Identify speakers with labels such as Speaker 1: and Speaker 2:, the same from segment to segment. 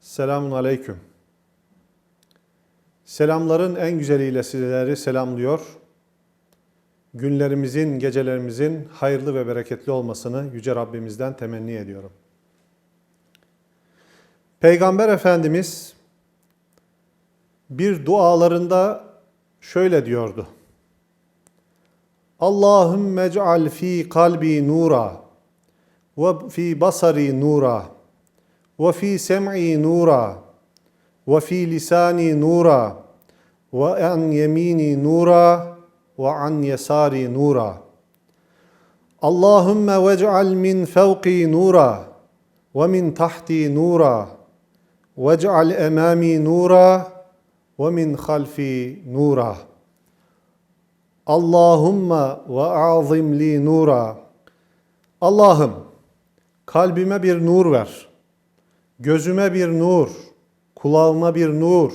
Speaker 1: selamun aleyküm. Selamların en güzeliyle sizleri selamlıyor. Günlerimizin, gecelerimizin hayırlı ve bereketli olmasını Yüce Rabbimizden temenni ediyorum. Peygamber Efendimiz bir dualarında şöyle diyordu. Allahümme ec'al fi kalbi nura ve fi basari nura ve fi sem'i nura ve fi lisani nura ve an yemini nura ve an yesari nura. Allahümme vec'al min fevqi nura ve min tahti nura وَاجْعَلْ اَمَامِي نُورًا وَمِنْ خَلْفِي نُورًا Allahümme ve azim li nura. Allah'ım kalbime bir nur ver. Gözüme bir nur, kulağıma bir nur,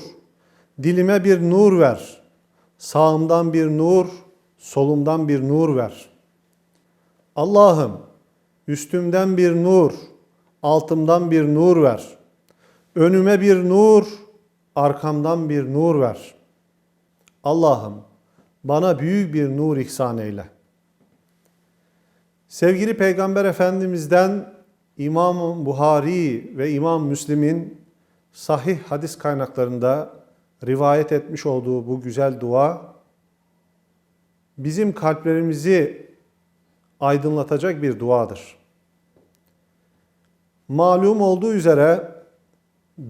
Speaker 1: dilime bir nur ver. Sağımdan bir nur, solumdan bir nur ver. Allah'ım üstümden bir nur, altımdan bir nur ver. Önüme bir nur, arkamdan bir nur ver. Allah'ım bana büyük bir nur ihsan eyle. Sevgili Peygamber Efendimiz'den İmam Buhari ve İmam Müslim'in sahih hadis kaynaklarında rivayet etmiş olduğu bu güzel dua bizim kalplerimizi aydınlatacak bir duadır. Malum olduğu üzere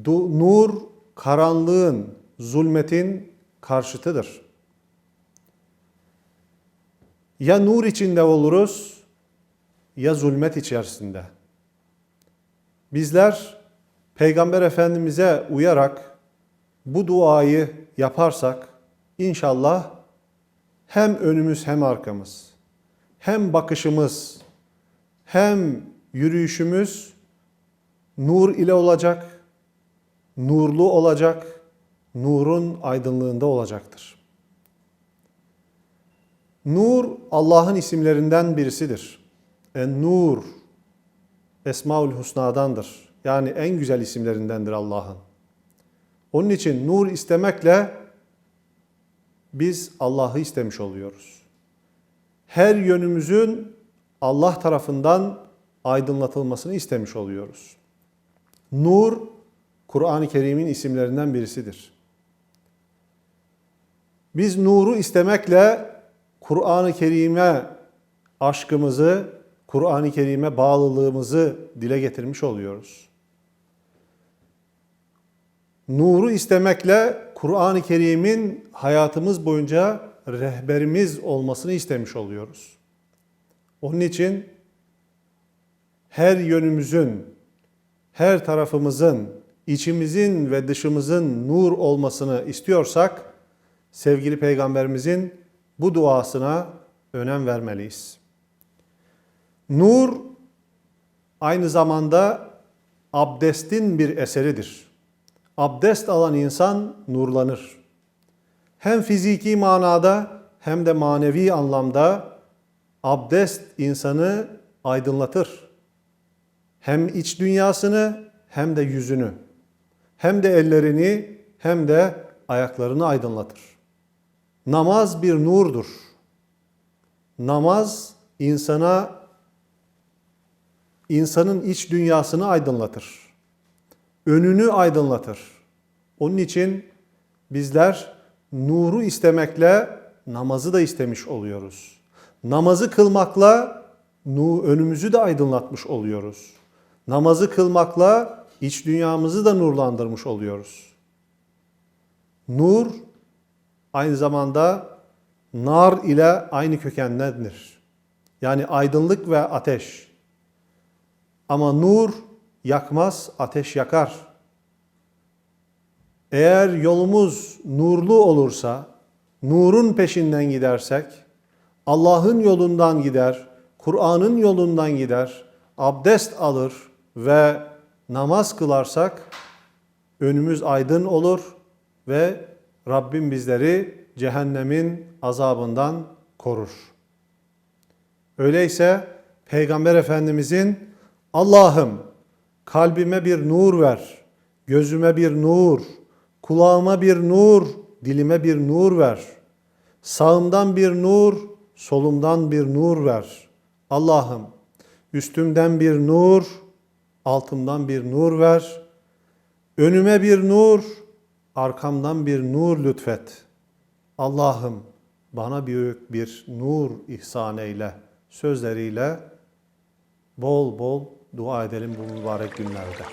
Speaker 1: nur karanlığın, zulmetin karşıtıdır. Ya nur içinde oluruz ya zulmet içerisinde. Bizler Peygamber Efendimiz'e uyarak bu duayı yaparsak inşallah hem önümüz hem arkamız, hem bakışımız, hem yürüyüşümüz nur ile olacak nurlu olacak, nurun aydınlığında olacaktır. Nur Allah'ın isimlerinden birisidir. En nur Esmaül Husna'dandır. Yani en güzel isimlerindendir Allah'ın. Onun için nur istemekle biz Allah'ı istemiş oluyoruz. Her yönümüzün Allah tarafından aydınlatılmasını istemiş oluyoruz. Nur Kur'an-ı Kerim'in isimlerinden birisidir. Biz nuru istemekle Kur'an-ı Kerim'e aşkımızı, Kur'an-ı Kerim'e bağlılığımızı dile getirmiş oluyoruz. Nuru istemekle Kur'an-ı Kerim'in hayatımız boyunca rehberimiz olmasını istemiş oluyoruz. Onun için her yönümüzün, her tarafımızın içimizin ve dışımızın nur olmasını istiyorsak sevgili peygamberimizin bu duasına önem vermeliyiz. Nur aynı zamanda abdestin bir eseridir. Abdest alan insan nurlanır. Hem fiziki manada hem de manevi anlamda abdest insanı aydınlatır. Hem iç dünyasını hem de yüzünü hem de ellerini hem de ayaklarını aydınlatır. Namaz bir nurdur. Namaz insana insanın iç dünyasını aydınlatır. Önünü aydınlatır. Onun için bizler nuru istemekle namazı da istemiş oluyoruz. Namazı kılmakla önümüzü de aydınlatmış oluyoruz. Namazı kılmakla iç dünyamızı da nurlandırmış oluyoruz. Nur aynı zamanda nar ile aynı kökendendir. Yani aydınlık ve ateş. Ama nur yakmaz, ateş yakar. Eğer yolumuz nurlu olursa, nurun peşinden gidersek, Allah'ın yolundan gider, Kur'an'ın yolundan gider, abdest alır ve namaz kılarsak önümüz aydın olur ve Rabbim bizleri cehennemin azabından korur. Öyleyse Peygamber Efendimizin Allah'ım kalbime bir nur ver, gözüme bir nur, kulağıma bir nur, dilime bir nur ver. Sağımdan bir nur, solumdan bir nur ver. Allah'ım üstümden bir nur, altımdan bir nur ver. Önüme bir nur, arkamdan bir nur lütfet. Allah'ım bana büyük bir nur ihsan eyle sözleriyle bol bol dua edelim bu mübarek günlerde.